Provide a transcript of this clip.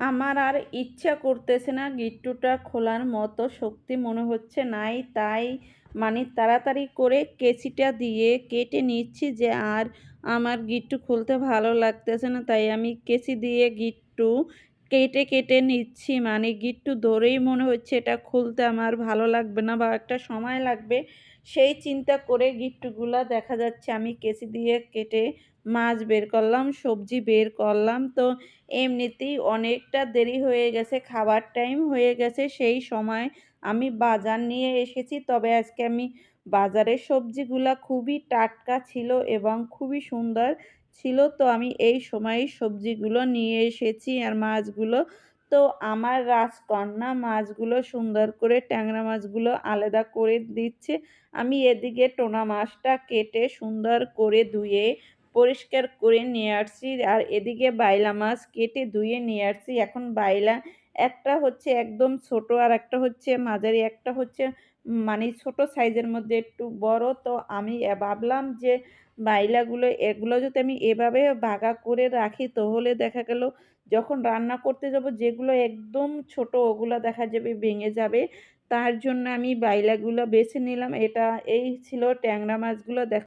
আমার আর ইচ্ছা করতেছে না গিট্টুটা খোলার মতো শক্তি মনে হচ্ছে নাই, তাই মানে তাড়াতাড়ি করে কেচিটা দিয়ে কেটে নিচ্ছি যে আর আমার গিট্টু খুলতে ভালো লাগতেছে না, তাই আমি কেচি দিয়ে গিট্টু কেটে কেটে নিচ্ছি। মানে গিট্টু ধরেই মনে হচ্ছে এটা খুলতে আমার ভালো লাগবে না বা একটা সময় লাগবে। সেই চিন্তা করে গিট্টুগুলা দেখা যাচ্ছে আমি কেঁচি দিয়ে কেটে মাছ বের করলাম, সবজি বের করলাম। তো এমনিতেই অনেকটা দেরি হয়ে গেছে, খাবার টাইম হয়ে গেছে। সেই সময় আমি বাজার নিয়ে এসেছি। তবে আজকে আমি বাজারের সবজিগুলা খুবই টাটকা ছিল এবং খুবই সুন্দর ছিল, তো আমি এই সময় সবজিগুলো নিয়ে এসেছি আর মাছগুলো। তো আমার রাজকন্যা মাছগুলো সুন্দর করে ট্যাংরা মাছগুলো আলাদা করে দিচ্ছে। আমি এদিকে টোনা মাছটা কেটে সুন্দর করে ধুয়ে পরিষ্কার করে নিয়ে আসছি আর এদিকে বাইলা মাছ কেটে ধুয়ে নিয়ে আসছি। এখন বাইলা একটা হচ্ছে একদম ছোট আর একটা হচ্ছে মাঝারি, একটা হচ্ছে মানে ছোট সাইজের মধ্যে একটু বড়। তো আমি ভাবলাম যে বাইলাগুলো, এগুলো যদি আমি এভাবে ভাগা করে রাখি তাহলে দেখা গেল যখন রান্না করতে যাব যেগুলো একদম ছোট ওগুলো দেখা যাবে ভেঙে যাবে। তার জন্য আমি বাইলাগুলো বেছে নিলাম। এটা এই ছিল ট্যাংরা মাছগুলো দেখ